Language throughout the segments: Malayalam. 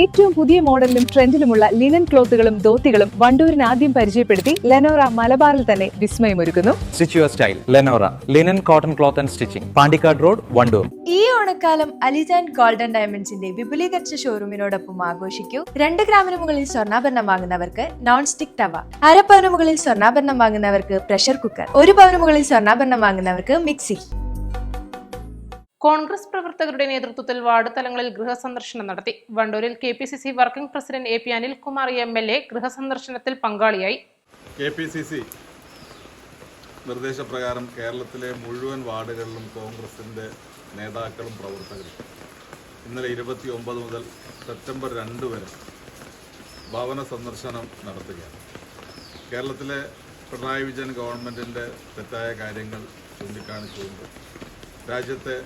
ഏറ്റവും പുതിയ മോഡലിലും ട്രെൻഡിലുമുള്ള ലിനൻ ക്ലോത്തുകളും ധോത്തികളും വണ്ടൂരിന് ആദ്യം പരിചയപ്പെടുത്തി ലെനോറ മലബാറിൽ തന്നെ വിസ്മയമൊരുക്കുന്നു. Stitch your style Lenora linen cotton cloth and stitching Pandikkad road Wandoor ഈ ഓണക്കാലം അലിജാൻ ഗോൾഡൻ ഡയമണ്ട്സിന്റെ വിപുലീകരിച്ച ഷോറൂമിനോടൊപ്പം ആഘോഷിക്കൂ. രണ്ട് ഗ്രാമിന് മുകളിൽ സ്വർണാഭരണം വാങ്ങുന്നവർക്ക് നോൺ സ്റ്റിക് തവ. അര പവന് മുകളിൽ സ്വർണാഭരണം വാങ്ങുന്നവർക്ക് പ്രഷർ കുക്കർ ഒരു പവന് മുകളിൽ സ്വർണാഭരണം വാങ്ങുന്നവർക്ക് മിക്സി കോൺഗ്രസ് പ്രവർത്തകരുടെ നേതൃത്വത്തിൽ വാർഡ് തലങ്ങളിൽ ഗൃഹസന്ദർശനം നടത്തി. വണ്ടൂരിൽ K P C C working president A P Anilkumar M L A ഗൃഹസന്ദർശനത്തിൽ പങ്കാളിയായി. കെ പി സി സി നിർദ്ദേശപ്രകാരം കേരളത്തിലെ മുഴുവൻ വാർഡുകളിലും കോൺഗ്രസിന്റെ നേതാക്കളും പ്രവർത്തകരും. ഇന്നലെ ഇരുപത്തി ഒമ്പത് മുതൽ സെപ്റ്റംബർ രണ്ട് വരെ ഭവന സന്ദർശനം നടത്തുകയാണ്. കേരളത്തിലെ പിണറായി വിജയൻ ഗവൺമെന്റിന്റെ തെറ്റായ കാര്യങ്ങൾ ചൂണ്ടിക്കാണിച്ചുകൊണ്ട് രാജ്യത്തെ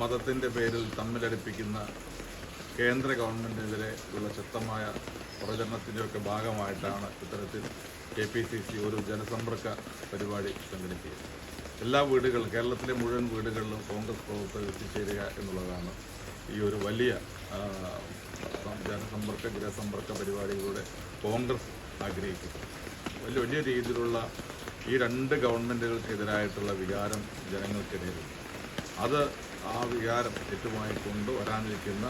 മതത്തിന്റെ പേരിൽ തമ്മിലടിപ്പിക്കുന്ന കേന്ദ്ര ഗവൺമെന്റിനെതിരെ ഉള്ള ശക്തമായ പ്രചരണത്തിന്റെയൊക്കെ ഭാഗമായിട്ടാണ് ഇത്തരത്തിൽ കെ പി സി സി ഒരു ജനസമ്പർക്ക പരിപാടി സംഘടിപ്പിക്കുന്നത്. എല്ലാ വീടുകളും കേരളത്തിലെ മുഴുവൻ വീടുകളിലും കോൺഗ്രസ് പ്രവർത്തകർ എത്തിച്ചേരുക എന്നുള്ളതാണ് ഈ ഒരു വലിയ ജനസമ്പർക്ക ഗൃഹസമ്പർക്ക പരിപാടിയിലൂടെ കോൺഗ്രസ് ആഗ്രഹിക്കുന്നത്. വലിയ വലിയ രീതിയിലുള്ള ഈ രണ്ട് ഗവൺമെന്റുകൾക്കെതിരായിട്ടുള്ള വികാരം ജനങ്ങൾക്കിടയിലുണ്ട്. അത് ആ വികാരം ഏറ്റുമായിക്കൊണ്ട് കൊണ്ടുവരാനിരിക്കുന്ന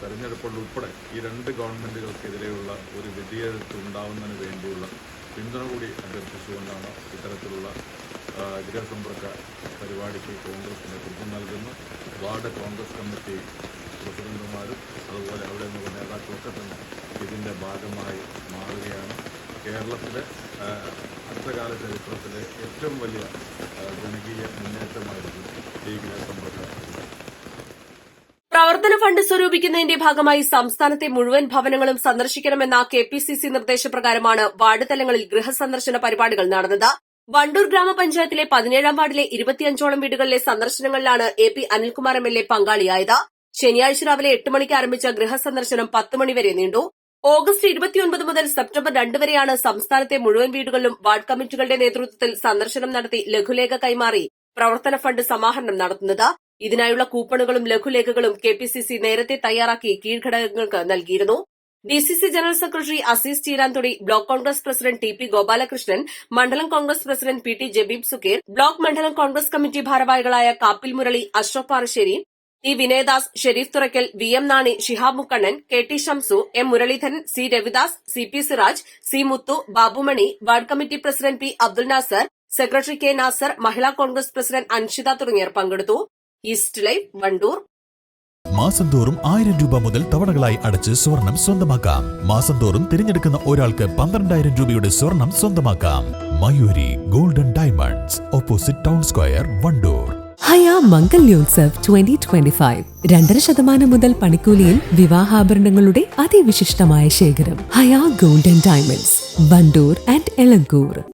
തെരഞ്ഞെടുപ്പുകളുൾപ്പെടെ ഈ രണ്ട് ഗവൺമെന്റുകൾക്കെതിരെയുള്ള ഒരു വിധിയെഴുത്ത് ഉണ്ടാവുന്നതിന് വേണ്ടിയുള്ള പിന്തുണ കൂടി അഭ്യർത്ഥിച്ചുകൊണ്ടാണ് ഇത്തരത്തിലുള്ള ഗൃഹസമ്പർക്ക പരിപാടിക്ക് കോൺഗ്രസ് നേതൃത്വം നൽകുന്നു. വാർഡ് കോൺഗ്രസ് കമ്മിറ്റി പ്രസിഡന്റുമാരും അതുപോലെ അവിടെ നിന്നുള്ള നേതാക്കളൊക്കെ തന്നെ ഇതിന്റെ ഭാഗമായി മാറുകയാണ്. കേരളത്തിലെ അടുത്തകാല ചരിത്രത്തിലെ ഏറ്റവും വലിയ ജനകീയ പ്രവർത്തന ഫണ്ട് സ്വരൂപിക്കുന്നതിന്റെ ഭാഗമായി സംസ്ഥാനത്തെ മുഴുവൻ ഭവനങ്ങളും സന്ദർശിക്കണമെന്ന കെ പി സി സി നിർദ്ദേശപ്രകാരമാണ് വാർഡ് തലങ്ങളിൽ ഗൃഹസന്ദർശന പരിപാടികൾ നടന്നത്. വണ്ടൂർ ഗ്രാമപഞ്ചായത്തിലെ പതിനേഴാം വാർഡിലെ ഇരുപത്തിയഞ്ചോളം വീടുകളിലെ സന്ദർശനങ്ങളിലാണ് A P Anilkumar M L A പങ്കാളിയായത്. ശനിയാഴ്ച രാവിലെ എട്ട് മണിക്ക് ആരംഭിച്ച ഗൃഹസന്ദർശനം പത്ത് മണിവരെ നീണ്ടു. ഓഗസ്റ്റ് ഇരുപത്തിയൊൻപത് മുതൽ സെപ്റ്റംബർ രണ്ട് വരെയാണ് സംസ്ഥാനത്തെ മുഴുവൻ വീടുകളിലും വാർഡ് കമ്മിറ്റികളുടെ നേതൃത്വത്തിൽ സന്ദർശനം നടത്തി ലഘുലേഖ കൈമാറി. പ്രവർത്തന ഫണ്ട് സമാഹരണം നടത്തുന്നത്. ഇതിനായുള്ള കൂപ്പണുകളും ലഘുലേഖകളും കെ പി സി സി നേരത്തെ തയ്യാറാക്കി കീഴ്ഘടകങ്ങൾക്ക് നൽകിയിരുന്നു. D C C general secretary Azeez Cheeranthodi block Congress president T P Gopalakrishnan മണ്ഡലം Congress president P T Jabeeb Sukkeer block മണ്ഡലം കോൺഗ്രസ് കമ്മിറ്റി ഭാരവാഹികളായ Kappil Murali Ashraf Parassery T Vinayadas Shareef Thurakkal V M Nani Shihab Mukkannan K T Shamsu M Muraleedharan C Ravidas C P Siraj C Muthu Babumani ward committee president P Abdul Nasar secretary K Nasar Mahila Congress president Anshitha തുടങ്ങിയവർ പങ്കെടുത്തു. East live Wandoor. മാസം തോറും ആയിരം രൂപ മുതൽ തവണകളായി അടച്ച് സ്വർണം സ്വന്തമാക്കാം. മാസം തോറും തിരഞ്ഞെടുക്കുന്ന ഒരാൾക്ക് പന്ത്രണ്ടായിരം രൂപയുടെ സ്വർണം സ്വന്തമാക്കാം. Mayoori golden diamonds opposite town square Wandoor. Haya Mangalyotsav twenty twenty five രണ്ടര ശതമാനം മുതൽ പണിക്കൂലിയിൽ വിവാഹാഭരണങ്ങളുടെ അതിവിശിഷ്ടമായ ശേഖരം. Haya golden diamonds Wandoor and Elankur